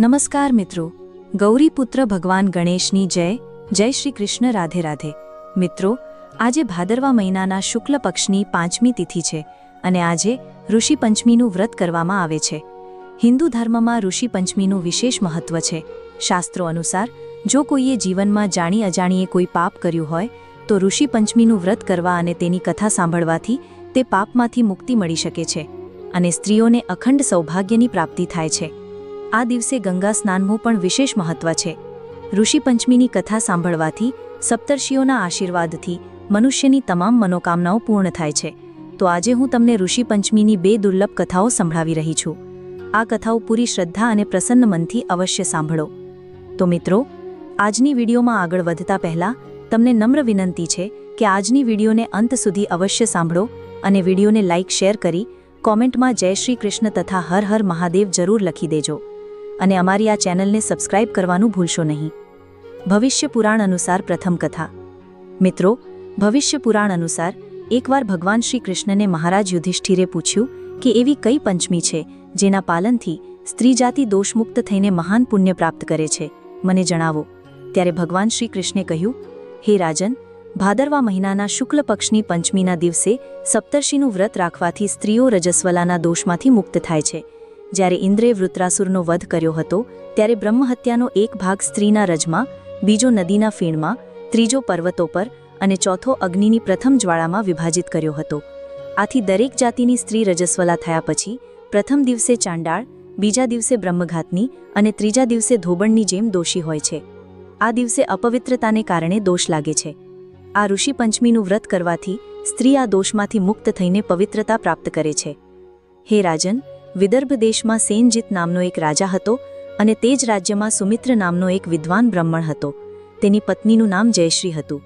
નમસ્કાર મિત્રો. ગૌરીપુત્ર ભગવાન ગણેશની જય જય શ્રી કૃષ્ણ, રાધે રાધે. મિત્રો, આજે ભાદરવા મહિનાના શુક્લ પક્ષની પાંચમી તિથિ છે અને આજે ઋષિ પંચમીનું વ્રત કરવામાં આવે છે. હિન્દુ ધર્મમાં ઋષિ પંચમીનું વિશેષ મહત્વ છે. શાસ્ત્રો અનુસાર, જો કોઈએ જીવનમાં જાણી અજાણીએ કોઈ પાપ કર્યું હોય, તો ઋષિ પંચમીનું વ્રત કરવા અને તેની કથા સાંભળવાથી તે પાપમાંથી મુક્તિ મળી શકે છે અને સ્ત્રીઓને અખંડ સૌભાગ્યની પ્રાપ્તિ થાય છે. આ દિવસે ગંગા સ્નાનનું પણ વિશેષ મહત્વ છે. ઋષિ પંચમીની કથા સાંભળવાથી, સપ્તર્ષિઓના આશીર્વાદથી, મનુષ્યની તમામ મનોકામનાઓ પૂર્ણ થાય છે. તો આજે હું તમને ઋષિ પંચમીની બે દુર્લભ કથાઓ સંભળાવી રહી છું. આ કથાઓ પૂરી શ્રદ્ધા અને પ્રસન્ન મનથી અવશ્ય સાંભળો. તો મિત્રો, આજની વિડીયોમાં આગળ વધતા પહેલાં, તમને નમ્ર વિનંતી છે કે આજની વિડીયોને અંત સુધી અવશ્ય સાંભળો અને વિડીયોને લાઇક શેર કરી, કોમેન્ટમાં જય શ્રી કૃષ્ણ તથા હર હર મહાદેવ જરૂર લખી દેજો. અને અમારી આ ચેનલને સબસ્ક્રાઇબ કરવાનું ભૂલશો નહીં. ભવિષ્ય પુરાણ અનુસાર પ્રથમ કથા. મિત્રો, ભવિષ્ય પુરાણ અનુસાર એકવાર ભગવાન શ્રી કૃષ્ણને મહારાજ યુધિષ્ઠિરે પૂછ્યું કે એવી કઈ પંચમી છે, જેના પાલનથી સ્ત્રી જાતિ દોષમુક્ત થઈને મહાન પુણ્ય પ્રાપ્ત કરે છે, મને જણાવો. ત્યારે ભગવાન શ્રી કૃષ્ણે કહ્યું, હે રાજન, ભાદરવા મહિનાના શુક્લ પક્ષની પંચમીના દિવસે સપ્તર્ષિનું વ્રત રાખવાથી સ્ત્રીઓ રજસ્વલાના દોષમાંથી મુક્ત થાય છે. જ્યારે ઇન્દ્રે વૃત્રાસુરનો વધ કર્યો હતો, ત્યારે બ્રહ્મહત્યાનો એક ભાગ સ્ત્રીના રજમાં, બીજો નદીના ફીણમાં, ત્રીજો પર્વતો પર અને ચોથો અગ્નિની પ્રથમ જ્વાળામાં વિભાજિત કર્યો હતો. આથી દરેક જાતિની સ્ત્રી રજસ્વલા થયા પછી, પ્રથમ દિવસે ચાંડાળ, બીજા દિવસે બ્રહ્મઘાતની અને ત્રીજા દિવસે ધોબણની જેમ દોષી હોય છે. આ દિવસે અપવિત્રતાને કારણે દોષ લાગે છે. આ ઋષિ પંચમીનું વ્રત કરવાથી સ્ત્રી આ દોષમાંથી મુક્ત થઈને પવિત્રતા પ્રાપ્ત કરે છે. હે રાજન વિદર્ભ દેશમાં સેનજીત નામનો એક રાજા હતો અને તે જ રાજ્યમાં સુમિત્ર નામનો એક વિદ્વાન બ્રાહ્મણ હતો. તેની પત્નીનું નામ જયશ્રી હતું.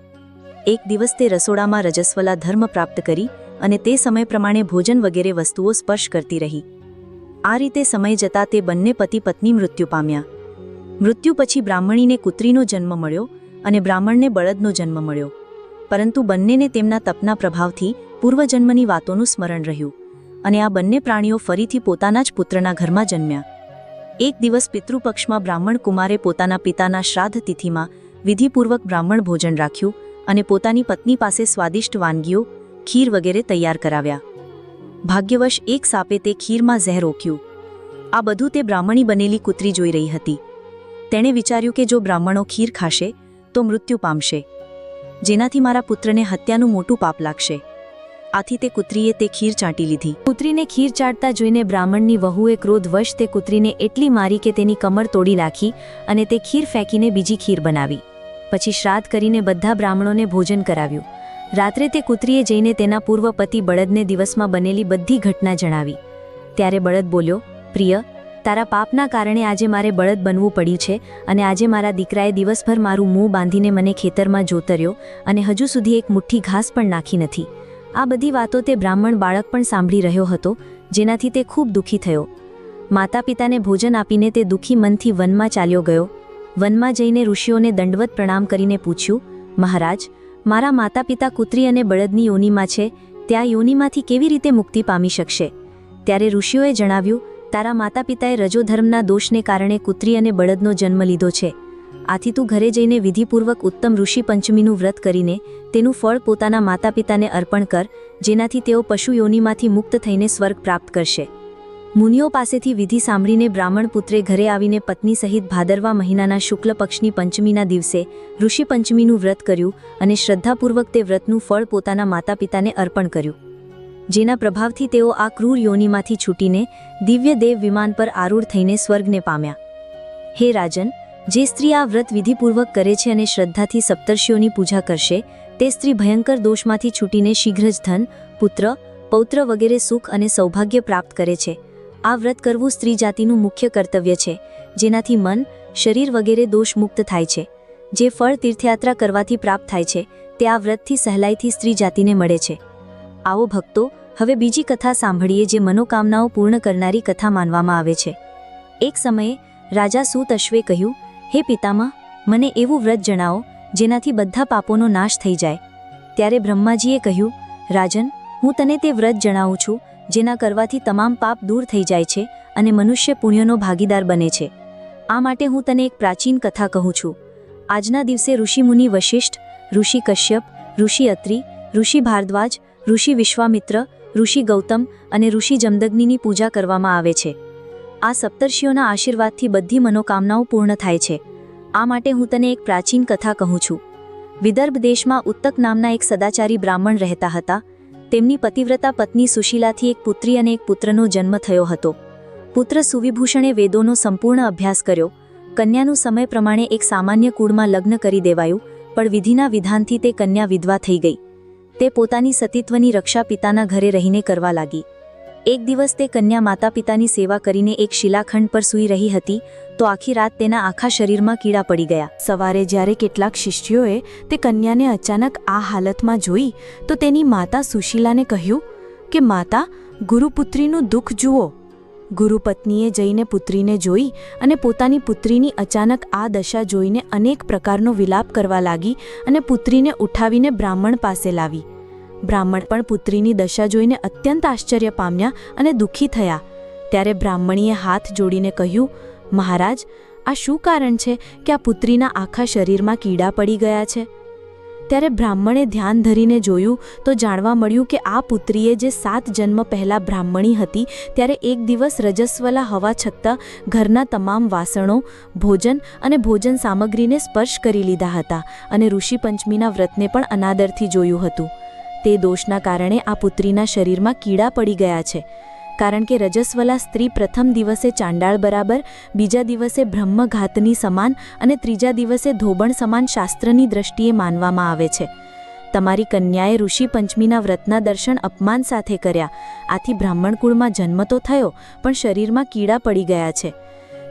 એક દિવસ તે રસોડામાં રજસ્વલા ધર્મ પ્રાપ્ત કરી અને તે સમય પ્રમાણે ભોજન વગેરે વસ્તુઓ સ્પર્શ કરતી રહી. આ રીતે સમય જતાં તે બંને પતિ પત્ની મૃત્યુ પામ્યા. મૃત્યુ પછી બ્રાહ્મણીને કુત્રીનો જન્મ મળ્યો અને બ્રાહ્મણને બળદનો જન્મ મળ્યો. પરંતુ બંનેને તેમના તપના પ્રભાવથી પૂર્વજન્મની વાતોનું સ્મરણ રહ્યું. અને આ બંને પ્રાણીઓ ફરીથી પોતાના જ પુત્રના ઘરમાં જન્મ્યા. એક દિવસ પિતૃપક્ષમાં બ્રાહ્મણ કુમારે પોતાના પિતાના શ્રાદ્ધ તિથિમાં વિધિપૂર્વક બ્રાહ્મણ ભોજન રાખ્યું અને પોતાની પત્ની પાસે સ્વાદિષ્ટ વાનગીઓ, ખીર વગેરે તૈયાર કરાવ્યા. ભાગ્યવશ એક સાપે તે ખીરમાં ઝેર ઓક્યું. આ બધું તે બ્રાહ્મણી બનેલી કૂતરી જોઈ રહી હતી. તેણે વિચાર્યું કે જો બ્રાહ્મણો ખીર ખાશે, તો મૃત્યુ પામશે. જેનાથી મારા પુત્રને હત્યાનું મોટું પાપ લાગશે. આથી તે કૂતરીએ તે ખીર ચાટી લીધી. કૂતરીને ખીર ચાટતા જોઈને બ્રાહ્મણની વહુએ ક્રોધવશ તે કૂતરીને એટલી મારી કે તેની કમર તોડી નાખી અને તે ખીર ફેંકીને બીજી ખીર બનાવી. પછી શ્રાદ્ધ કરીને બધા બ્રાહ્મણોને ભોજન કરાવ્યું. રાત્રે તે કૂતરીએ જઈને તેના પૂર્વ પતિ બળદને દિવસમાં બનેલી બધી ઘટના જણાવી. ત્યારે બળદ બોલ્યો, પ્રિય, તારા પાપના કારણે આજે મારે બળદ બનવું પડ્યું છે અને આજે મારા દીકરાએ દિવસભર મારું મોં બાંધીને મને ખેતરમાં જોતર્યો અને હજુ સુધી એક મુઠ્ઠી ઘાસ પણ નાખી નથી. આ બધી વાતો તે બ્રાહ્મણ બાળક પણ સાંભળી રહ્યો હતો, જેનાથી તે ખૂબ દુઃખી થયો. માતા પિતાને ભોજન આપીને તે દુઃખી મનથી વનમાં ચાલ્યો ગયો. વનમાં જઈને ઋષિઓને દંડવત પ્રણામ કરીને પૂછ્યું, મહારાજ, મારા માતા પિતા કૂતરી અને બળદની યોનીમાં છે ત્યાં યોનીમાંથી કેવી રીતે મુક્તિ પામી શકશે? ત્યારે ઋષિઓએ જણાવ્યું, તારા માતા પિતાએ રજોધર્મના દોષને કારણે કૂતરી અને બળદનો જન્મ લીધો છે. આથી તું ઘરે જઈને વિધિપૂર્વક ઉત્તમ ઋષિ પંચમીનું વ્રત કરીને તેનું ફળ પોતાના માતા પિતાને અર્પણ કર, જેનાથી તેઓ પશુ યોનિમાંથી મુક્ત થઈને સ્વર્ગ પ્રાપ્ત કરશે. મુનિઓ પાસેથી વિધિ સાંભળીને બ્રાહ્મણ પુત્રે ઘરે આવીને પત્ની સહિત ભાદરવા મહિનાના શુક્લ પક્ષની પંચમીના દિવસે ઋષિ પંચમીનું વ્રત કર્યું અને શ્રદ્ધાપૂર્વક તે વ્રતનું ફળ પોતાના માતા પિતાને અર્પણ કર્યું. જેના પ્રભાવથી તેઓ આ ક્રૂર યોનિમાંથી છૂટીને દિવ્ય દેવ વિમાન પર આરૂઢ થઈને સ્વર્ગને પામ્યા. હે રાજન જે સ્ત્રી આ વ્રત વિધિપૂર્વક કરે છે અને શ્રદ્ધાથી સપ્તર્ષિઓની પૂજા કરશે, તે સ્ત્રી ભયંકર દોષમાંથી છૂટીને શીઘ્ર જ ધન પુત્ર, પૌત્ર વગેરે સુખ અને સૌભાગ્ય પ્રાપ્ત કરે છે. આ વ્રત કરવું સ્ત્રી જાતિનું મુખ્ય કર્તવ્ય છે, જેનાથી મન, શરીર વગેરે દોષ મુક્ત થાય છે. જે ફળ તીર્થયાત્રા કરવાથી પ્રાપ્ત થાય છે, તે આ વ્રતથી સહેલાઈથી સ્ત્રી જાતિને મળે છે. આવો ભક્તો, હવે બીજી કથા સાંભળીએ જે મનોકામનાઓ પૂર્ણ કરનારી કથા માનવામાં આવે છે. એક સમયે રાજા સુત અશ્વે કહ્યું હે પિતામાં મને એવું વ્રત જણાવો, જેનાથી બધા પાપોનો નાશ થઈ જાય. ત્યારે બ્રહ્માજીએ કહ્યું, રાજન, હું તને તે વ્રત જણાવું છું, જેના કરવાથી તમામ પાપ દૂર થઈ જાય છે અને મનુષ્ય પુણ્યનો ભાગીદાર બને છે. આ માટે હું તને એક પ્રાચીન કથા કહું છું. આજના દિવસે ઋષિમુનિ વશિષ્ઠ, ઋષિ કશ્યપ, ઋષિ અત્રિ, ઋષિ ભારદ્વાજ, ઋષિ વિશ્વામિત્ર, ઋષિ ગૌતમ અને ઋષિ જમદગ્નિની પૂજા કરવામાં આવે છે. આ સપ્તર્ષિઓના આશીર્વાદથી બધી મનોકામનાઓ પૂર્ણ થાય છે. આ માટે હું તને એક પ્રાચીન કથા કહું છું. વિદર્ભ દેશમાં ઉત્તક નામના એક સદાચારી બ્રાહ્મણ રહેતા હતા. તેમની પતિવ્રતા પત્ની સુશીલાથી એક પુત્રી અને એક પુત્રનો જન્મ થયો હતો. પુત્ર સુવિભૂષણે વેદોનો સંપૂર્ણ અભ્યાસ કર્યો. કન્યાનું સમય પ્રમાણે એક સામાન્ય કુળમાં લગ્ન કરી દેવાયું, પણ વિધિના વિધાનથી તે કન્યા વિધવા થઈ ગઈ. તે પોતાની સતીત્વની રક્ષા પિતાના ઘરે રહીને કરવા લાગી. એક દિવસ તે કન્યા માતા પિતાની સેવા કરીને એક શિલાખંડ પર સૂઈ રહી હતી, તો આખી રાત તેના આખા શરીરમાં કીડા પડી ગયા. સવારે જ્યારે કેટલાક શિષ્યોએ તે કન્યાને અચાનક આ હાલતમાં જોઈ, તો તેની માતા સુશીલાને કહ્યું કે, માતા, ગુરુપુત્રીનું દુઃખ જુઓ. ગુરુપત્નીએ જઈને પુત્રીને જોઈ અને પોતાની પુત્રીની અચાનક આ દશા જોઈને અનેક પ્રકારનો વિલાપ કરવા લાગી અને પુત્રીને ઉઠાવીને બ્રાહ્મણ પાસે લાવી. બ્રાહ્મણ પણ પુત્રીની દશા જોઈને અત્યંત આશ્ચર્ય પામ્યા અને દુઃખી થયા. ત્યારે બ્રાહ્મણીએ હાથ જોડીને કહ્યું, મહારાજ, આ શું કારણ છે કે આ પુત્રીના આખા શરીરમાં કીડા પડી ગયા છે? ત્યારે બ્રાહ્મણે ધ્યાન ધરીને જોયું તો જાણવા મળ્યું કે આ પુત્રીએ જે સાત જન્મ પહેલાં બ્રાહ્મણી હતી, ત્યારે એક દિવસ રજસ્વલા હવા છતાં ઘરના તમામ વાસણો, ભોજન અને ભોજન સામગ્રીને સ્પર્શ કરી લીધા હતા અને ઋષિ પંચમીના વ્રતને પણ અનાદરથી જોયું હતું. તે દોષના કારણે આ પુત્રીના શરીરમાં કીડા પડી ગયા છે. કારણ કે રજસ્વલા સ્ત્રી પ્રથમ દિવસે ચાંડાળ બરાબર, બીજા દિવસે બ્રહ્મઘાતની સમાન અને ત્રીજા દિવસે ધોબણ સમાન શાસ્ત્રની દ્રષ્ટિએ માનવામાં આવે છે. તમારી કન્યાએ ઋષિ પંચમીના વ્રતના દર્શન અપમાન સાથે કર્યા. આથી બ્રાહ્મણ કુળમાં જન્મ તો થયો, પણ શરીરમાં કીડા પડી ગયા છે.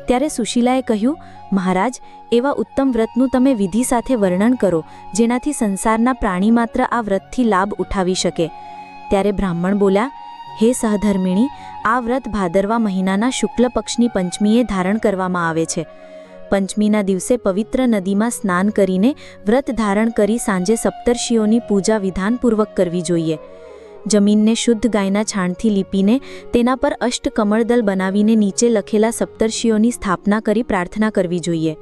ત્યારે સુશીલાએ કહ્યું, મહારાજ, એવા ઉત્તમ વ્રતનું તમે વિધિ સાથે વર્ણન કરો, જેનાથી સંસારના પ્રાણી માત્ર આ વ્રતથી લાભ ઉઠાવી શકે. ત્યારે બ્રાહ્મણ બોલ્યા, હે સહધર્મિણી, આ વ્રત ભાદરવા મહિનાના શુક્લ પક્ષની પંચમીએ ધારણ કરવામાં આવે છે. પંચમીના દિવસે પવિત્ર નદીમાં સ્નાન કરીને વ્રત ધારણ કરી સાંજે સપ્તર્ષિઓની પૂજા વિધાનપૂર્વક કરવી જોઈએ. જમીનને શુદ્ધ ગાયના છાણથી લીપીને તેના પર અષ્ટ કમળદલ બનાવીને નીચે લખેલા સપ્તર્ષિઓની સ્થાપના કરી પ્રાર્થના કરવી જોઈએ.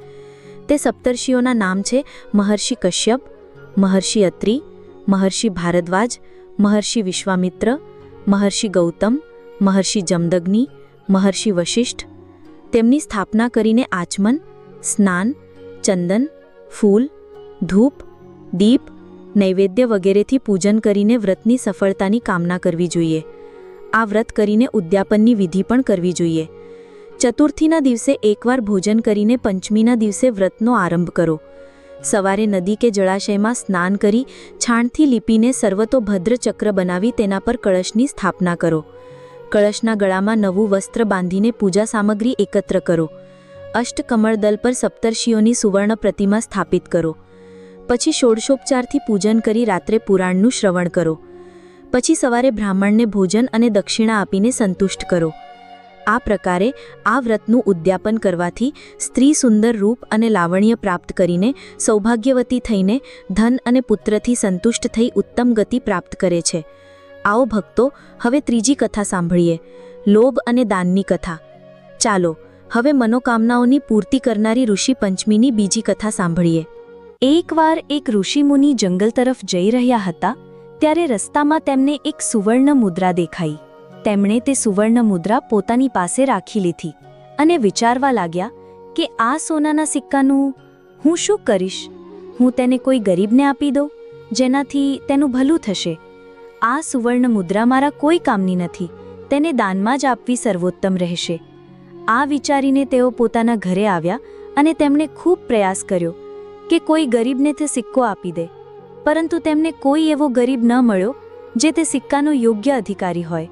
તે સપ્તર્ષિઓના નામ છે મહર્ષિ કશ્યપ, મહર્ષિ અત્રિ મહર્ષિ ભારદ્વાજ, મહર્ષિ વિશ્વામિત્ર, મહર્ષિ ગૌતમ, મહર્ષિ જમદગ્નિ, મહર્ષિ વશિષ્ઠ. તેમની સ્થાપના કરીને આચમન, સ્નાન, ચંદન, ફૂલ, ધૂપ, દીપ નૈવેદ્ય વગેરેથી પૂજન કરીને વ્રતની સફળતાની કામના કરવી જોઈએ. આ વ્રત કરીને ઉદ્યાપનની વિધિ પણ કરવી જોઈએ. ચતુર્થીના દિવસે એકવાર ભોજન કરીને પંચમીના દિવસે વ્રતનો આરંભ કરો. સવારે નદી કે જળાશયમાં સ્નાન કરી, છાણથી લીપીને સર્વતોભદ્ર ચક્ર બનાવી તેના પર કળશની સ્થાપના કરો. કળશના ગળામાં નવું વસ્ત્ર બાંધીને પૂજા સામગ્રી એકત્ર કરો. અષ્ટકમળદલ પર સપ્તર્ષિઓની સુવર્ણ પ્રતિમા સ્થાપિત કરો. પછી ષોડશોપચારથી પૂજન કરી રાત્રે પુરાણનું શ્રવણ કરો. પછી સવારે બ્રાહ્મણને ભોજન અને દક્ષિણા આપીને સંતુષ્ટ કરો. આ પ્રકારે આ વ્રતનું ઉદ્યાપન કરવાથી સ્ત્રી સુંદર રૂપ અને લાવણ્ય પ્રાપ્ત કરીને સૌભાગ્યવતી થઈને ધન અને પુત્રથી સંતુષ્ટ થઈ ઉત્તમ ગતિ પ્રાપ્ત કરે છે. આવો ભક્તો, હવે ત્રીજી કથા સાંભળીએ. લોભ અને દાનની કથા. ચાલો, હવે મનોકામનાઓની પૂર્તિ કરનારી ઋષિ પંચમીની બીજી કથા સાંભળીએ. એકવાર એક ઋષિમુનિ જંગલ તરફ જઈ રહ્યા હતા, ત્યારે રસ્તામાં તેમને એક સુવર્ણ મુદ્રા દેખાઈ. તેમણે તે સુવર્ણ મુદ્રા પોતાની પાસે રાખી લીધી અને વિચારવા લાગ્યા કે આ સોનાના સિક્કાનું હું શું કરીશ? હું તેને કોઈ ગરીબને આપી દઉં, જેનાથી તેનું ભલું થશે? આ સુવર્ણ મુદ્રા મારા કોઈ કામની નથી, તેને દાનમાં જ આપવી સર્વોત્તમ રહેશે. આ વિચારીને તેઓ પોતાના ઘરે આવ્યા અને તેમણે ખૂબ પ્રયાસ કર્યો. કે કોઈ ગરીબને તે સિક્કો આપી દે. પરંતુ તેમને કોઈ એવો ગરીબ ન મળ્યો, જે તે સિક્કાનો યોગ્ય અધિકારી હોય.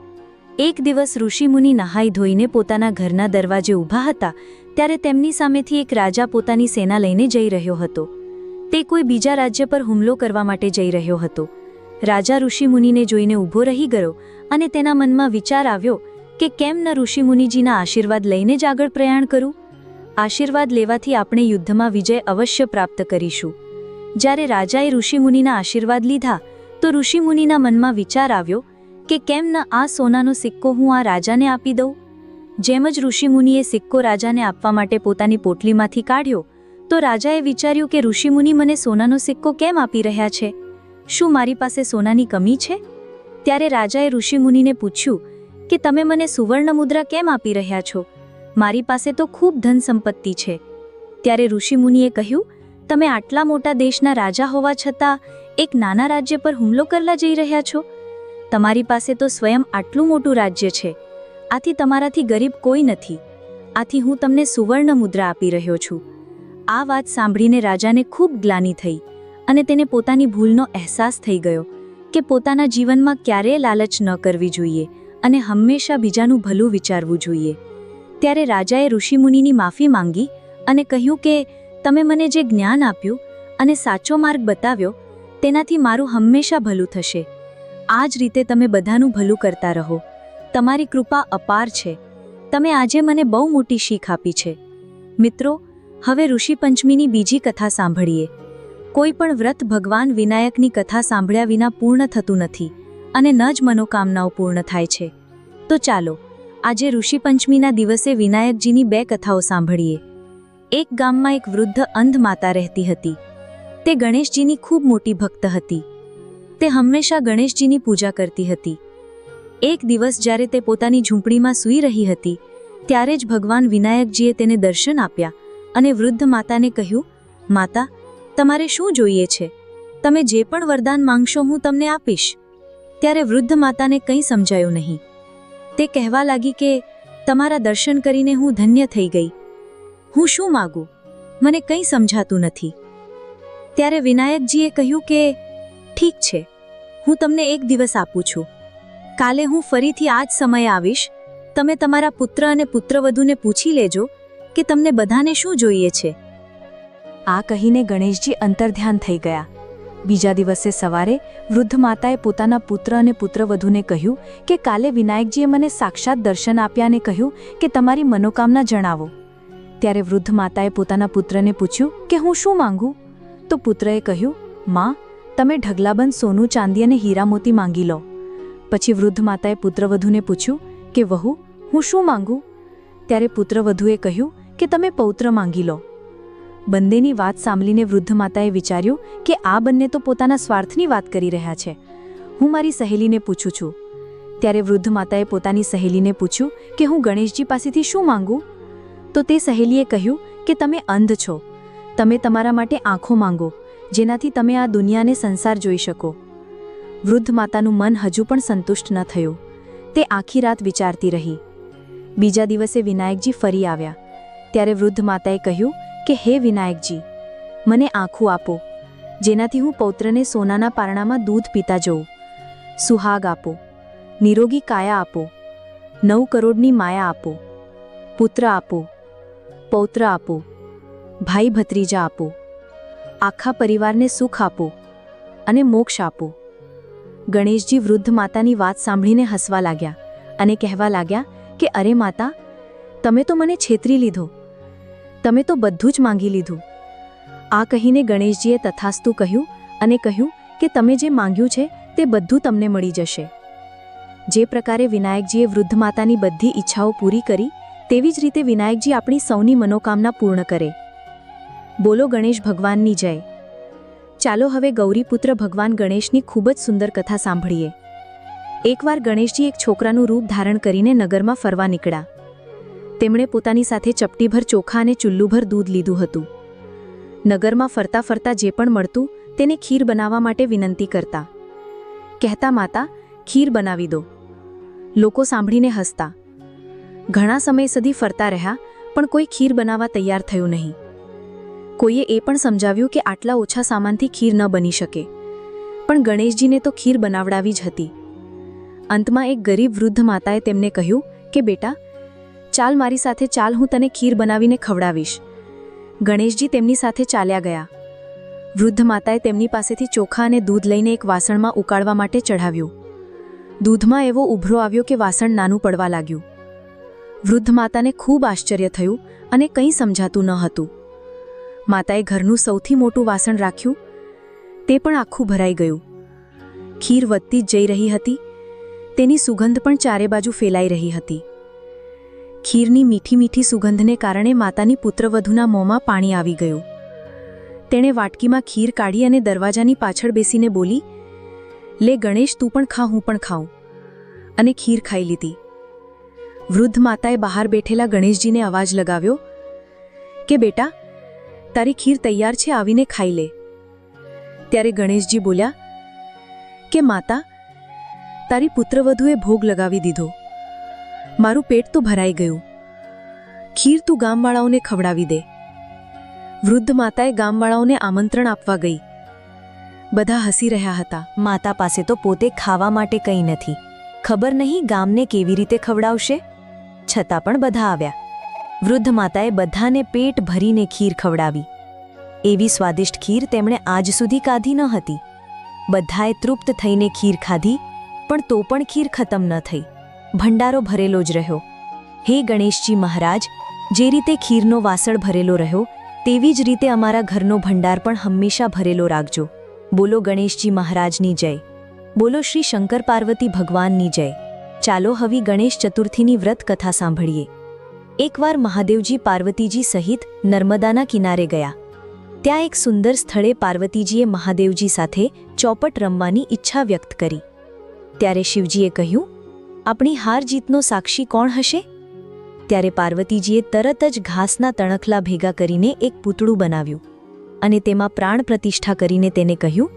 એક દિવસ ઋષિમુનિ નહાઈ ધોઈને પોતાના ઘરના દરવાજે ઊભા હતા, ત્યારે તેમની સામેથી એક રાજા પોતાની સેના લઈને જઈ રહ્યો હતો. તે કોઈ બીજા રાજ્ય પર હુમલો કરવા માટે જઈ રહ્યો હતો. રાજા ઋષિમુનિને જોઈને ઊભો રહી ગયો અને તેના મનમાં વિચાર આવ્યો કે કેમ ન ઋષિમુનિજીના આશીર્વાદ લઈને જ આગળ પ્રયાણ કરું? આશીર્વાદ લેવાથી આપણે યુદ્ધમાં વિજય અવશ્ય પ્રાપ્ત કરીશું. જ્યારે રાજાએ ઋષિમુનિના આશીર્વાદ લીધા, તો ઋષિમુનિના મનમાં વિચાર આવ્યો કે કેમ ન આ સોનાનો સિક્કો હું આ રાજાને આપી દઉં? જેમ જ ઋષિમુનિએ સિક્કો રાજાને આપવા માટે પોતાની પોટલીમાંથી કાઢ્યો, તો રાજાએ વિચાર્યું કે ઋષિમુનિ મને સોનાનો સિક્કો કેમ આપી રહ્યા છે? શું મારી પાસે સોનાની કમી છે? ત્યારે રાજાએ ઋષિમુનિને પૂછ્યું કે તમે મને સુવર્ણ મુદ્રા કેમ આપી રહ્યા છો? મારી પાસે તો ખૂબ ધન સંપત્તિ છે. ત્યારે ઋષિમુનિએ કહ્યું, તમે આટલા મોટા દેશના રાજા હોવા છતાં એક નાના રાજ્ય પર હુમલો કરવા જઈ રહ્યા છો? તમારી પાસે તો સ્વયં આટલું મોટું રાજ્ય છે. આથી તમારાથી ગરીબ કોઈ નથી. આથી હું તમને સુવર્ણ મુદ્રા આપી રહ્યો છું. આ વાત સાંભળીને રાજાને ખૂબ ગ્લાની થઈ અને તેને પોતાની ભૂલનો અહેસાસ થઈ ગયો કે પોતાના જીવનમાં ક્યારેય લાલચ ન કરવી જોઈએ અને હંમેશા બીજાનું ભલું વિચારવું જોઈએ. ત્યારે રાજાએ ઋષિમુનિની માફી માંગી અને કહ્યું કે, તમે મને જે જ્ઞાન આપ્યું અને સાચો માર્ગ બતાવ્યો, તેનાથી મારું હંમેશા ભલું થશે. આ જ રીતે તમે બધાનું ભલું કરતા રહો. તમારી કૃપા અપાર છે. તમે આજે મને બહુ મોટી શીખ આપી છે. મિત્રો, હવે ઋષિ પંચમીની બીજી કથા સાંભળીએ. કોઈ પણ વ્રત ભગવાન વિનાયકની કથા સાંભળ્યા વિના પૂર્ણ થતું નથી અને ન જ મનોકામનાઓ પૂર્ણ થાય છે. તો ચાલો આજે ઋષિ પંચમીના દિવસે વિનાયકજીની બે કથાઓ સાંભળીએ. એક ગામમાં એક વૃદ્ધ અંધ માતા રહેતી હતી. તે ગણેશજીની ખૂબ મોટી ભક્ત હતી. તે હંમેશા ગણેશજીની પૂજા કરતી હતી. એક દિવસ જ્યારે તે પોતાની ઝૂંપડીમાં સૂઈ રહી હતી, ત્યારે જ ભગવાન વિનાયકજીએ તેને દર્શન આપ્યા અને વૃદ્ધ માતાને કહ્યું, માતા, તમારે શું જોઈએ છે? તમે જે પણ વરદાન માંગશો હું તમને આપીશ. ત્યારે વૃદ્ધ માતાને કંઈ સમજાયું નહીં. તે કહેવા લાગી કે, તમારા દર્શન કરીને હું ધન્ય થઈ ગઈ. હું શું માગું? મને કંઈ સમજાતું નથી. ત્યારે વિનાયકજીએ કહ્યું કે, ઠીક છે. હું તમને એક દિવસ આપું છું. કાલે હું ફરીથી આ જ સમયે આવીશ. તમે તમારા પુત્ર અને પુત્રવધૂને પૂછી લેજો કે તમને બધાને શું જોઈએ છે. આ કહીને ગણેશજી અંતર્ધ્યાન થઈ ગયા. બીજા દિવસે સવારે વૃદ્ધ માતાએ પોતાના પુત્ર અને પુત્રવધૂને કહ્યું કે કાલે વિનાયકજીએ મને સાક્ષાત દર્શન આપ્યા અને કહ્યું કે તમારી મનોકામના જણાવો. ત્યારે વૃદ્ધ માતાએ પોતાના પુત્રને પૂછ્યું કે હું શું માંગું? તો પુત્રએ કહ્યું, માં, તમે ઢગલાબંધ સોનું, ચાંદી અને હીરામોતી માંગી લો. પછી વૃદ્ધ માતાએ પુત્રવધૂને પૂછ્યું કે, વહુ, હું શું માંગું? ત્યારે પુત્રવધુએ કહ્યું કે, તમે પૌત્ર માંગી લો. બંનેની વાત સાંભળીને વૃદ્ધ માતાએ વિચાર્યું કે આ બંને તો પોતાના સ્વાર્થની વાત કરી રહ્યા છે. હું મારી સહેલીને પૂછું છું. ત્યારે વૃદ્ધ માતાએ પોતાની સહેલીને પૂછ્યું કે હું ગણેશજી પાસેથી શું માંગું? તો તે સહેલીએ કહ્યું કે તમે અંધ છો. તમે તમારા માટે આંખો માંગો, જેનાથી તમે આ દુનિયાને સંસાર જોઈ શકો. વૃદ્ધ માતાનું મન હજુ પણ સંતુષ્ટ ન થયું. તે આખી રાત વિચારતી રહી. બીજા દિવસે વિનાયકજી ફરી આવ્યા. ત્યારે વૃદ્ધ માતાએ કહ્યું કે હે વિનાયકજી, મને આંખું આપો, જેનાથી હું પૌત્રને સોનાના પારણામાં દૂધ પીતા જોઉં. સુહાગ આપો, નિરોગી કાયા આપો, નવ કરોડની માયા આપો, પુત્ર આપો, પૌત્ર આપો, ભાઈ ભત્રીજા આપો, આખા પરિવારને સુખ આપો અને મોક્ષ આપો. ગણેશજી વૃદ્ધ માતાની વાત સાંભળીને હસવા લાગ્યા અને કહેવા લાગ્યા કે, અરે માતા, તમે તો મને છેતરી લીધો તમે તો બધું જ માંગી લીધું. આ કહીને ગણેશજીએ તથાસ્તુ કહ્યું અને કહ્યું કે તમે જે માંગ્યું છે તે બધું તમને મળી જશે. જે પ્રકારે વિનાયકજીએ વૃદ્ધ માતાની બધી ઈચ્છાઓ પૂરી કરી, તેવી જ રીતે વિનાયકજી આપણી સૌની મનોકામના પૂર્ણ કરે. બોલો ગણેશ ભગવાનની જય. ચાલો હવે ગૌરીપુત્ર ભગવાન ગણેશની ખૂબ જ સુંદર કથા સાંભળીએ. એકવાર ગણેશજી એક છોકરાનું રૂપ ધારણ કરીને નગરમાં ફરવા નીકળ્યા. તેમણે પોતાની સાથે ચપટીભર ચોખા અને ચુલ્લુભર દૂધ લીધું હતું. નગરમાં ફરતા ફરતા જે પણ મળતું, તેને ખીર બનાવવા માટે વિનંતી કરતા. કહેતા, માતા, ખીર બનાવી દો. લોકો સાંભળીને હસતા. ઘણા સમય સુધી ફરતા રહ્યા, પણ કોઈ ખીર બનાવવા તૈયાર થયું નહીં. કોઈએ એ પણ સમજાવ્યું કે આટલા ઓછા સામાનથી ખીર ન બની શકે. પણ ગણેશજીને તો ખીર બનાવડાવી જ હતી. અંતમાં એક ગરીબ વૃદ્ધ માતાએ તેમને કહ્યું કે, બેટા ચાલ મારી સાથે ચાલ, હું તને ખીર બનાવીને ખવડાવીશ. ગણેશજી તેમની સાથે ચાલ્યા ગયા. વૃદ્ધ માતાએ તેમની પાસેથી ચોખા અને દૂધ લઈને એક વાસણમાં ઉકાળવા માટે ચઢાવ્યું. દૂધમાં એવો ઉભરો આવ્યો કે વાસણ નાનું પડવા લાગ્યું. વૃદ્ધ માતાને ખૂબ આશ્ચર્ય થયું અને કંઈ સમજાતું ન હતું. માતાએ ઘરનું સૌથી મોટું વાસણ રાખ્યું, તે પણ આખું ભરાઈ ગયું. ખીર વધતી જઈ રહી હતી, તેની સુગંધ પણ ચારે બાજુ ફેલાઈ રહી હતી. ખીરની મીઠી મીઠી સુગંધને કારણે માતાની પુત્રવધૂના મોંમાં પાણી આવી ગયું. તેણે વાટકીમાં ખીર કાઢી અને દરવાજાની પાછળ બેસીને બોલી, લે ગણેશ, તું પણ ખા, હું પણ ખાઉં. અને ખીર ખાઈ લીધી. વૃદ્ધ માતાએ બહાર બેઠેલા ગણેશજીને અવાજ લગાવ્યો, કે બેટા, તારી ખીર તૈયાર છે, આવીને ખાઈ લે. ત્યારે ગણેશજી બોલ્યા, કે માતા, તારી પુત્રવધુએ ભોગ લગાવી દીધો. મારું પેટ તો ભરાઈ ગયું. ખીર તું ગામવાળાઓને ખવડાવી દે. વૃદ્ધ માતાએ ગામવાળાઓને આમંત્રણ આપવા ગઈ. બધા હસી રહ્યા હતા. માતા પાસે તો પોતે ખાવા માટે કંઈ નથી. ખબર નહીં ગામને કેવી રીતે ખવડાવશે? છતાં પણ બધા આવ્યા. વૃદ્ધ માતાએ બધાને પેટ ભરીને ખીર ખવડાવી. એવી સ્વાદિષ્ટ ખીર તેમણે આજ સુધી કાધી ન હતી. બધાએ તૃપ્ત થઈને ખીર ખાધી, પણ તો પણ ખીર ખતમ ન થઈ. ભંડારો ભરેલો જ રહ્યો. હે ગણેશજી મહારાજ, જે રીતે ખીરનો વાસળ ભરેલો રહ્યો, તેવી જ રીતે અમારા ઘરનો ભંડાર પણ હંમેશા ભરેલો રાખજો. બોલો ગણેશજી મહારાજની જય. બોલો શ્રી શંકર પાર્વતી ભગવાનની જય. ચાલો હવે ગણેશ ચતુર્થીની વ્રત કથા સાંભળીએ. એકવાર મહાદેવજી પાર્વતીજી સહિત નર્મદાના કિનારે ગયા. ત્યાં એક સુંદર સ્થળે પાર્વતીજીએ મહાદેવજી સાથે ચોપટ રમવાની ઈચ્છા વ્યક્ત કરી. ત્યારે શિવજીએ કહ્યું આપણી હાર જીતનો સાક્ષી કોણ હશે? ત્યારે પાર્વતીજીએ તરત જ ઘાસના તણખલા ભેગા કરીને એક પૂતળું બનાવ્યું અને તેમાં પ્રાણ પ્રતિષ્ઠા કરીને તેને કહ્યું,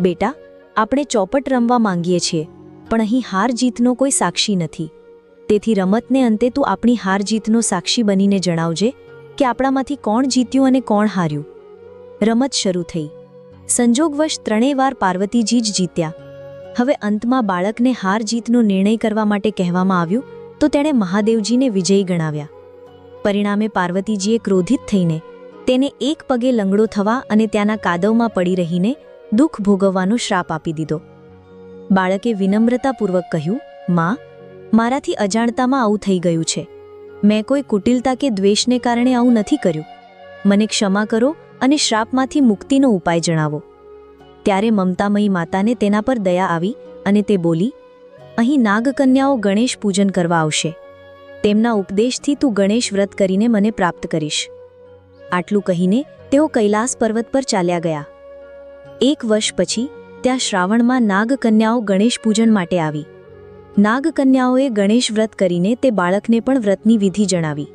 બેટા, આપણે ચોપટ રમવા માંગીએ છીએ, પણ અહીં હાર જીતનો કોઈ સાક્ષી નથી. તેથી રમતને અંતે તું આપણી હાર જીતનો સાક્ષી બનીને જણાવજે કે આપણામાંથી કોણ જીત્યું અને કોણ હાર્યું. રમત શરૂ થઈ. સંજોગવશ ત્રણેય વાર પાર્વતીજી જ જીત્યા. હવે અંતમાં બાળકને હાર જીતનો નિર્ણય કરવા માટે કહેવામાં આવ્યું તો તેણે મહાદેવજીને વિજયી ગણાવ્યા. પરિણામે પાર્વતીજીએ ક્રોધિત થઈને તેને એક પગે લંગડો થવા અને ત્યાંના કાદવમાં પડી રહીને દુઃખ ભોગવવાનો શ્રાપ આપી દીધો. બાળકે વિનમ્રતાપૂર્વક કહ્યું, માં, મારાથી અજાણતામાં આવું થઈ ગયું છે. મેં કોઈ કુટિલતા કે દ્વેષને કારણે આવું નથી કર્યું. મને ક્ષમા કરો અને શ્રાપમાંથી મુક્તિનો ઉપાય જણાવો. ત્યારે મમતામયી માતાને તેના પર દયા આવી અને તે બોલી, અહીં નાગકન્યાઓ ગણેશ પૂજન કરવા આવશે. તેમના ઉપદેશથી તું ગણેશ વ્રત કરીને મને પ્રાપ્ત કરીશ. આટલું કહીને તેઓ કૈલાસ પર્વત પર ચાલ્યા ગયા. એક વર્ષ પછી ત્યાં શ્રાવણમાં નાગકન્યાઓ ગણેશ પૂજન માટે આવી. નાગકન્યાઓએ ગણેશ વ્રત કરીને તે બાળકને પણ વ્રતની વિધિ જણાવી.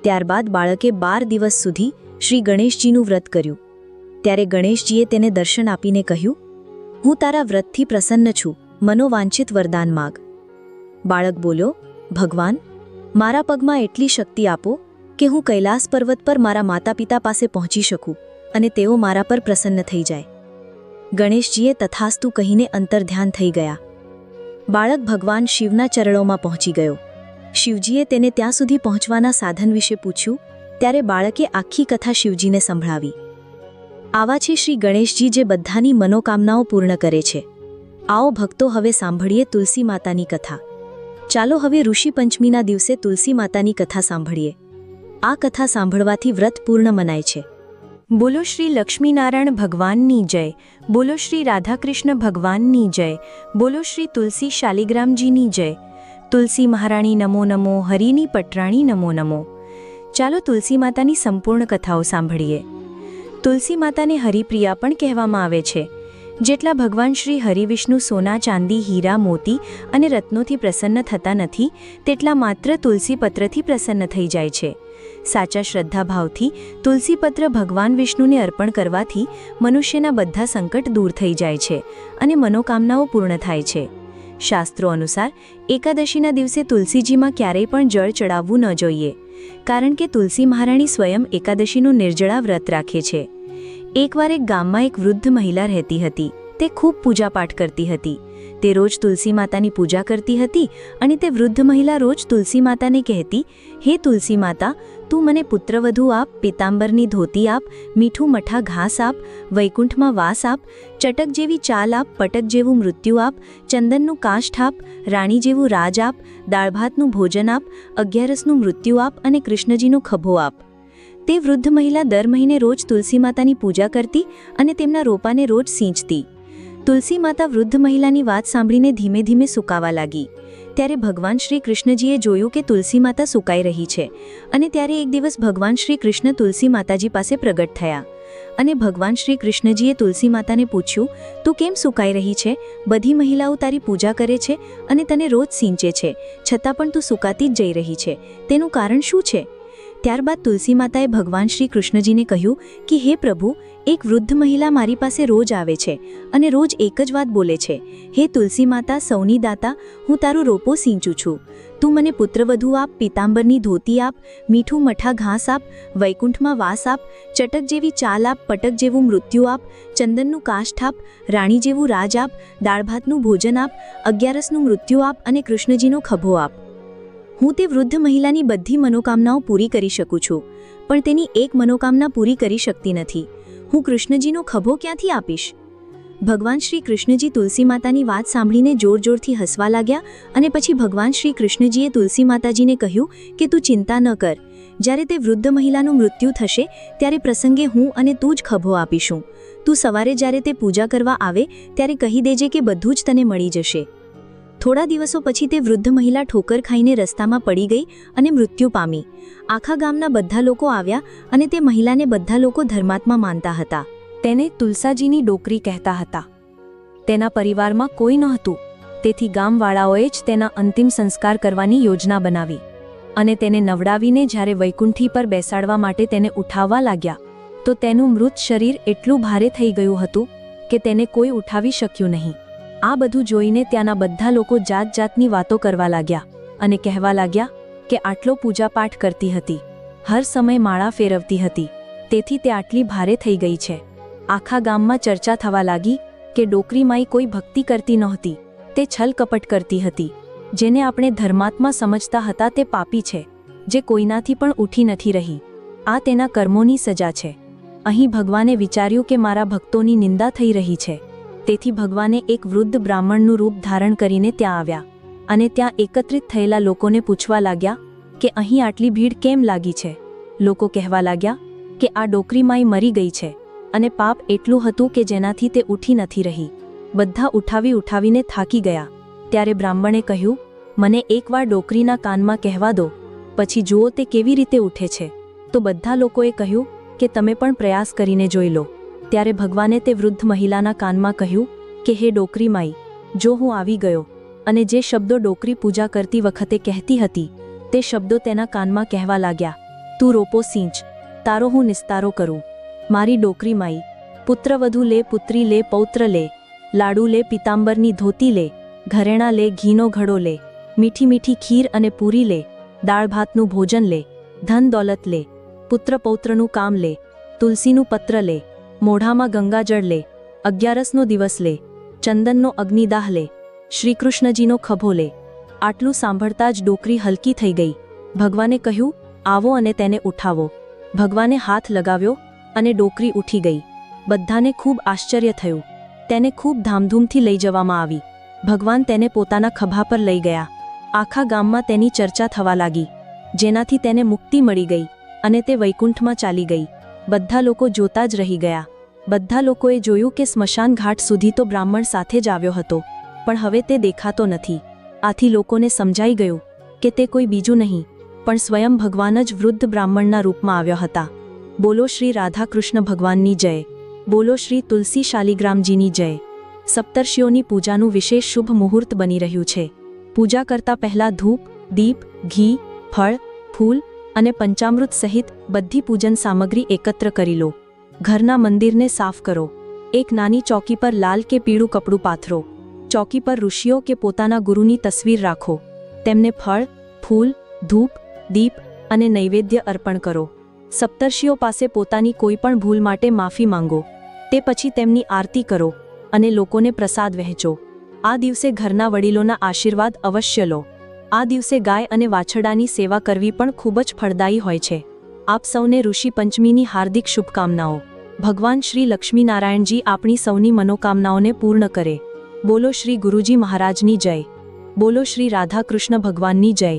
ત્યારબાદ બાળકે બાર દિવસ સુધી શ્રી ગણેશજીનું વ્રત કર્યું. ત્યારે ગણેશજીએ તેને દર્શન આપીને કહ્યું, હું તારા વ્રતથી પ્રસન્ન છું, મનોવાંછિત વરદાન માગ. બાળક બોલ્યો, ભગવાન, મારા પગમાં એટલી શક્તિ આપો કે હું કૈલાસ પર્વત પર મારા માતા પિતા પાસે પહોંચી શકું અને તેઓ મારા પર પ્રસન્ન થઈ જાય. ગણેશજીએ તથાસ્તુ કહીને અંતર્ધ્યાન થઈ ગયા. બાળક ભગવાન શિવના ચરણોમાં પહોંચી ગયો. શિવજીએ તેને ત્યાં સુધી પહોંચવાના સાધન વિશે પૂછ્યું, ત્યારે બાળકે આખી કથા શિવજીને સંભળાવી. આવા છે શ્રી ગણેશજી જે બધાની મનોકામનાઓ પૂર્ણ કરે છે. આવો ભક્તો હવે સાંભળીએ તુલસી માતાની કથા. ચાલો હવે ઋષિ પંચમીના દિવસે તુલસી માતાની કથા સાંભળીએ. આ કથા સાંભળવાથી વ્રત પૂર્ણ મનાય છે. બોલો શ્રી લક્ષ્મીનારાયણ ભગવાનની જય. બોલો શ્રી રાધાકૃષ્ણ ભગવાનની જય. બોલો શ્રી તુલસી શાલિગ્રામજીની જય. તુલસી મહારાણી નમો નમો, હરિની પટરાણી નમો નમો. ચાલો તુલસી માતાની સંપૂર્ણ કથાઓ સાંભળીએ. તુલસી માતાને હરિપ્રિયા પણ કહેવામાં આવે છે. જેટલા ભગવાન શ્રી હરિવિષ્ણુ સોના, ચાંદી, હીરા, મોતી અને રત્નોથી પ્રસન્ન થતા નથી, તેટલા માત્ર તુલસીપત્રથી પ્રસન્ન થઈ જાય છે. સાચા શ્રદ્ધાભાવથી તુલસીપત્ર ભગવાન વિષ્ણુને અર્પણ કરવાથી મનુષ્યના બધા સંકટ દૂર થઈ જાય છે અને મનોકામનાઓ પૂર્ણ થાય છે. શાસ્ત્રો અનુસાર, એકાદશીના દિવસે તુલસીજીમાં ક્યારેય પણ જળ ચડાવવું ન જોઈએ. કારણ કે તુલસી મહારાણી સ્વયં એકાદશીનું નિર્જળા વ્રત રાખે છે. એકવાર એક ગામમાં એક વૃદ્ધ મહિલા રહેતી હતી. તે ખૂબ પૂજાપાઠ કરતી હતી. તે રોજ તુલસી માતાની પૂજા કરતી હતી અને તે વૃદ્ધ મહિલા રોજ તુલસી માતાને કહેતી, હે તુલસી માતા, તું મને પુત્રવધુ આપ, પિતાંબરની ધોતી આપ, મીઠું મઠા ઘાસ આપ, વૈકુંઠમાં વાસ આપ, ચટક જેવી ચાલ આપ, પટક જેવું મૃત્યુ આપ, ચંદનનું કાષ્ઠ આપ, રાણી જેવું રાજ આપ દાળભાતનું ભોજન આપ, અગિયારસનું મૃત્યુ આપ અને કૃષ્ણજીનો ખભો આપ. તે વૃદ્ધ મહિલા દર મહિને રોજ તુલસી માતાની પૂજા કરતી અને તેમના રોપાને રોજ સિંચતી. તુલસી માતા વૃદ્ધ મહિલાની વાત સાંભળીને ધીમે ધીમે સુકાવા લાગી. ત્યારે ભગવાન શ્રી કૃષ્ણજીએ જોયું કે તુલસી માતા સુકાઈ રહી છે અને ત્યારે એક દિવસ ભગવાન શ્રી કૃષ્ણ તુલસી માતાજી પાસે પ્રગટ થયા. અને ભગવાન શ્રી કૃષ્ણજીએ તુલસી માતાને પૂછ્યું, તું કેમ સુકાઈ રહી છે? બધી મહિલાઓ તારી પૂજા કરે છે અને તને રોજ સિંચે છે. છતાં પણ તું સુકાતી જ જઈ રહી છે. તેનું કારણ શું છે? ત્યારબાદ તુલસી માતાએ ભગવાન શ્રી કૃષ્ણજીને કહ્યું કે, હે પ્રભુ, એક વૃદ્ધ મહિલા મારી પાસે રોજ આવે છે અને રોજ એક જ વાત બોલે છે. હે તુલસી માતા સૌની દાતા, હું તારો રોપો સિંચું છું. તું મને પુત્રવધુ આપ, પીતાંબરની ધોતી આપ, મીઠું મઠા ઘાસ આપ, વૈકુંઠમાં વાસ આપ, ચટક જેવી ચાલ આપ, પટક જેવું મૃત્યુ આપ, ચંદનનું કાષ્ઠ આપ, રાણી જેવું રાજ આપ દાળભાતનું ભોજન આપ, અગિયારસનું મૃત્યુ આપ અને કૃષ્ણજીનો ખભો આપ. હું તે વૃદ્ધ મહિલાની બધી મનોકામનાઓ પૂરી કરી શકું છું, પણ તેની એક મનોકામના પૂરી કરી શકતી નથી. હું કૃષ્ણજીનો ખભો ક્યાંથી આપીશ? ભગવાન શ્રી કૃષ્ણજી તુલસી માતાની વાત સાંભળીને જોર જોરથી હસવા લાગ્યા અને પછી ભગવાન શ્રી કૃષ્ણજીએ તુલસી માતાજીને કહ્યું કે તું ચિંતા ન કર. જ્યારે તે વૃદ્ધ મહિલાનું મૃત્યુ થશે, ત્યારે પ્રસંગે હું અને તું જ ખભો આપીશું. તું સવારે જ્યારે તે પૂજા કરવા આવે, ત્યારે કહી દેજે કે બધું જ તને મળી જશે. થોડા દિવસો પછી તે વૃદ્ધ મહિલા ઠોકર ખાઈને રસ્તામાં પડી ગઈ અને મૃત્યુ પામી. આખા ગામના બધા લોકો આવ્યા અને તે મહિલાને બધા લોકો ધર્માત્મા માનતા હતા. તેને તુલસાજીની ડોકરી કહેતા હતા. તેના પરિવારમાં કોઈ નહોતું. તેથી ગામવાળાઓએ જ તેના અંતિમ સંસ્કાર કરવાની યોજના બનાવી અને તેને નવડાવીને જ્યારે વૈકુંઠી પર બેસાડવા માટે તેને ઉઠાવવા લાગ્યા, તો તેનું મૃત શરીર એટલું ભારે થઈ ગયું હતું કે તેને કોઈ ઉઠાવી શક્યું નહીં. આ બધું જોઈને ત્યાંના બધા લોકો જાત જાતની વાતો કરવા લાગ્યા અને કહેવા લાગ્યા કે આટલો પૂજાપાઠ કરતી હતી. હર સમય માળા ફેરવતી હતી. તેથી તે આટલી ભારે થઈ ગઈ છે. આખા ગામમાં ચર્ચા થવા લાગી કે ડોકરીમાઈ કોઈ ભક્તિ કરતી નહોતી. તે છલ કપટ કરતી હતી. જેને આપણે ધર્માત્મા સમજતા હતા તે પાપી છે, જે કોઈનાથી પણ ઉઠી નથી રહી. આ તેના કર્મોની સજા છે. અહીં ભગવાને વિચાર્યું કે મારા ભક્તોની નિંદા થઈ રહી છે. તેથી ભગવાને એક વૃદ્ધ બ્રાહ્મણનું રૂપ ધારણ કરીને ત્યાં આવ્યા અને ત્યાં એકત્રિત થયેલા લોકોને પૂછવા લાગ્યા કે અહીં આટલી ભીડ કેમ લાગી છે? લોકો કહેવા લાગ્યા કે આ ડોકરીમાઈ મરી ગઈ છે અને પાપ એટલું હતું કે જેનાથી તે ઉઠી નથી રહી. બધા ઉઠાવી ઉઠાવીને થાકી ગયા. ત્યારે બ્રાહ્મણે કહ્યું, મને એકવાર ડોકરીના કાનમાં કહેવા દો, પછી જુઓ તે કેવી રીતે ઉઠે છે. તો બધા લોકોએ કહ્યું કે, તમે પણ પ્રયાસ કરીને જોઈ લો. ત્યારે ભગવાને તે વૃદ્ધ મહિલાના કાનમાં કહ્યું કે, હે ડોકરી માઈ, જો હું આવી ગયો અને જે શબ્દો ડોકરી પૂજા કરતી વખતે કહેતી હતી, તે શબ્દો તેના કાનમાં કહેવા લાગ્યા. તું રોપો સિંચ, તારો હું નિસ્તારો કરું. મારી ડોકરી માઈ પુત્રવધુ લે, પુત્રી લે, પૌત્ર લે, લાડુ લે, પિતાંબરની ધોતી લે, ઘરેણા લે, ઘીનો ઘડો લે, મીઠી મીઠી ખીર અને પૂરી લે, દાળ ભાતનું ભોજન લે, ધન દોલત લે, પુત્ર પૌત્રનું કામ લે, તુલસીનું પત્ર લે મોઢામાં ગંગાજળ લે, અગિયારસનો દિવસ લે, ચંદનનો અગ્નિદાહ લે, શ્રીકૃષ્ણજીનો ખભો લે. આટલું સાંભળતા જ ડોકરી હલકી થઈ ગઈ. ભગવાને કહ્યું, આવો અને તેને ઉઠાવો. ભગવાને હાથ લગાવ્યો અને ડોકરી ઉઠી ગઈ. બધાને ખૂબ આશ્ચર્ય થયું. તેને ખૂબ ધામધૂમથી લઈ જવામાં આવી. ભગવાન તેને પોતાના ખભા પર લઈ ગયા. આખા ગામમાં તેની ચર્ચા થવા લાગી, જેનાથી તેને મુક્તિ મળી ગઈ અને તે વૈકુંઠમાં ચાલી ગઈ. બધા લોકો જોતા જ રહી ગયા. બધા લોકોએ જોયું કે સ્મશાન ઘાટ સુધી તો બ્રાહ્મણ સાથે જ આવ્યો હતો, પણ હવે તે દેખાતો નથી. આથી લોકોને સમજાઈ ગયું કે તે કોઈ બીજું નહીં, પણ સ્વયં ભગવાન જ વૃદ્ધ બ્રાહ્મણના રૂપમાં આવ્યા હતા. બોલો શ્રી રાધાકૃષ્ણ ભગવાનની જય. બોલો શ્રી તુલસી શાલિગ્રામજીની જય. સપ્તર્ષિઓની પૂજાનું વિશેષ શુભ મુહૂર્ત બની રહ્યું છે. પૂજા કરતા પહેલા ધૂપ, દીપ, ઘી, ફળ, ફૂલ અને પંચામૃત સહિત બધી પૂજન સામગ્રી એકત્ર કરી લો. ઘરના મંદિરને સાફ કરો. એક નાની ચોકી પર લાલ કે પીળું કપડું પાથરો. ચોકી પર ઋષિઓ કે પોતાના ગુરુની તસવીર રાખો. તેમને ફળ, ફૂલ, ધૂપ, દીપ અને નૈવેદ્ય અર્પણ કરો. સપ્તર્ષિઓ પાસે પોતાની કોઈ પણ ભૂલ માટે માફી માંગો. તે પછી તેમની આરતી કરો અને લોકોને પ્રસાદ વહેંચો. આ દિવસે ઘરના વડીલોના આશીર્વાદ અવશ્ય લો. આ દિવસે ગાય અને વાછરડાની સેવા કરવી પણ ખૂબ જ ફળદાયી હોય છે. આપ સૌને ઋષિ પંચમીની હાર્દિક શુભકામનાઓ. ભગવાન શ્રી લક્ષ્મીનારાયણજી આપણી સૌની મનોકામનાઓને પૂર્ણ કરે. બોલો શ્રી ગુરુજી મહારાજની જય. બોલો શ્રી રાધાકૃષ્ણ ભગવાનની જય.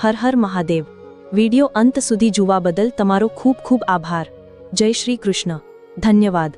હર હર મહાદેવ. વિડિયો અંત સુધી જોવા બદલ તમારો ખૂબ ખૂબ આભાર. જય શ્રી કૃષ્ણ. ધન્યવાદ.